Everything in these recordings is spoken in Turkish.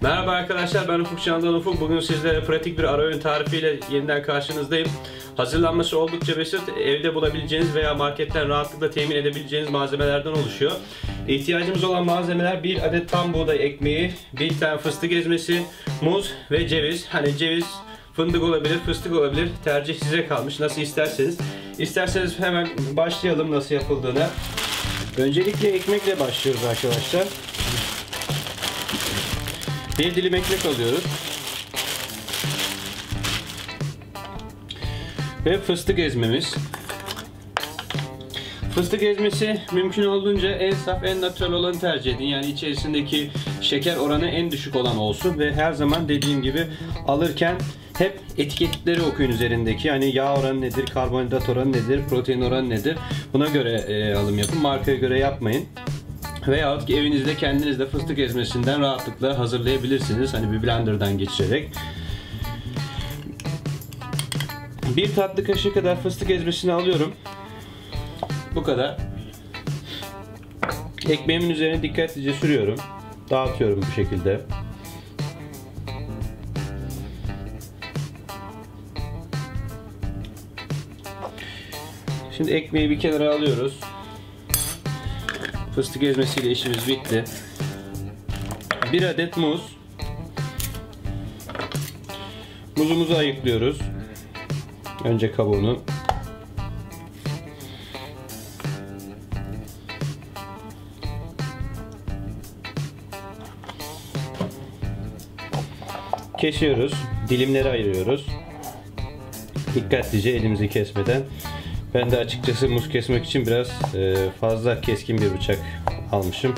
Merhaba arkadaşlar ben Ufuk Candan Ufuk. Bugün sizlere pratik bir ara öğün tarifiyle yeniden karşınızdayım. Hazırlanması oldukça basit. Evde bulabileceğiniz veya marketten rahatlıkla temin edebileceğiniz malzemelerden oluşuyor. İhtiyacımız olan malzemeler bir adet tam buğday ekmeği, bir tane fıstık ezmesi, muz ve ceviz. Hani ceviz fındık olabilir, fıstık olabilir. Tercih size kalmış. Nasıl isterseniz. İsterseniz hemen başlayalım nasıl yapıldığına. Öncelikle ekmekle başlıyoruz arkadaşlar. Bir dilim ekmek alıyoruz. Ve fıstık ezmemiz. Fıstık ezmesi mümkün olduğunca en saf, en natural olanı tercih edin. Yani içerisindeki şeker oranı en düşük olan olsun ve her zaman dediğim gibi alırken hep etiketleri okuyun üzerindeki. Yani yağ oranı nedir, karbonhidrat oranı nedir, protein oranı nedir? Buna göre e, alım yapın. Markaya göre yapmayın. Veyahut ki evinizde kendiniz de fıstık ezmesinden rahatlıkla hazırlayabilirsiniz. Hani bir blenderdan geçirerek. Bir tatlı kaşığı kadar fıstık ezmesini alıyorum. Bu kadar. Ekmeğimin üzerine dikkatlice sürüyorum. Dağıtıyorum bu şekilde. Şimdi ekmeği bir kenara alıyoruz. Fıstık ezmesiyle işimiz bitti. Bir adet muz. Muzumuzu ayıklıyoruz. Önce kabuğunu. Kesiyoruz. Dilimleri ayırıyoruz. Dikkatlice elimizi kesmeden. Ben de açıkçası muz kesmek için biraz e, fazla keskin bir bıçak almışım.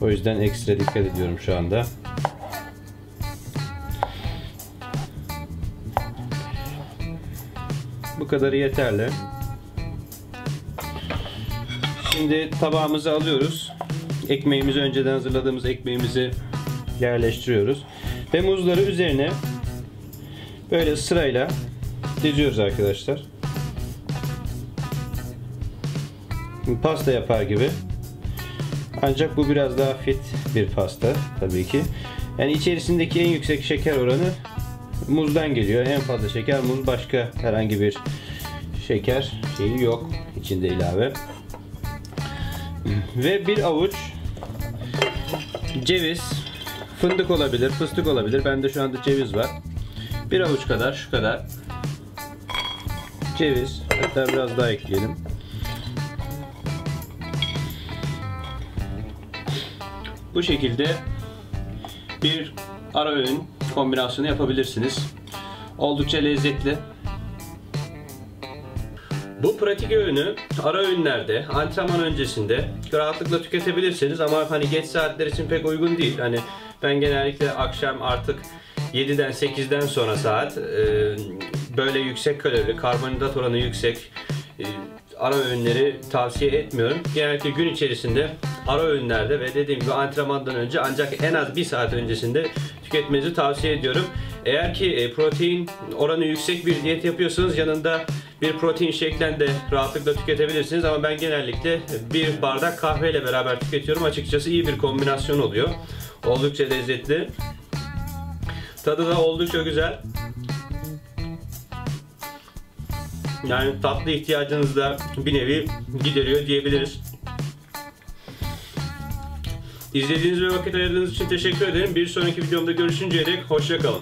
O yüzden ekstra dikkat ediyorum şu anda. Bu kadarı yeterli. Şimdi tabağımızı alıyoruz. Ekmeğimizi önceden hazırladığımız ekmeğimizi yerleştiriyoruz. Ve muzları üzerine böyle sırayla diziyoruz arkadaşlar. Pasta yapar gibi. Ancak bu biraz daha fit bir pasta tabii ki. Yani içerisindeki en yüksek şeker oranı muzdan geliyor. En fazla şeker muz başka herhangi bir şeker şeyi yok içinde ilave. Ve bir avuç ceviz, fındık olabilir, fıstık olabilir. Bende şu anda ceviz var. Bir avuç kadar, şu kadar. Ceviz, hatta biraz daha ekleyelim. Bu şekilde bir ara öğün kombinasyonu yapabilirsiniz. Oldukça lezzetli. Bu pratik öğünü ara öğünlerde, antrenman öncesinde rahatlıkla tüketebilirsiniz ama hani geç saatler için pek uygun değil. Hani ben genellikle akşam artık 7'den 8'den sonra saat böyle yüksek kalorili, karbonhidrat oranı yüksek ara öğünleri tavsiye etmiyorum. Genellikle gün içerisinde ara öğünlerde ve dediğim gibi antrenmandan önce ancak en az bir saat öncesinde tüketmenizi tavsiye ediyorum. Eğer ki protein oranı yüksek bir diyet yapıyorsanız yanında bir protein şeklinde rahatlıkla tüketebilirsiniz ama ben genellikle bir bardak kahve ile beraber tüketiyorum. Açıkçası iyi bir kombinasyon oluyor. Oldukça lezzetli. Tadı da oldukça güzel. Yani tatlı ihtiyacınızı da bir nevi gideriyor diyebiliriz. İzlediğiniz ve vakit ayırdığınız için teşekkür ederim. Bir sonraki videomda görüşünceye dek hoşçakalın.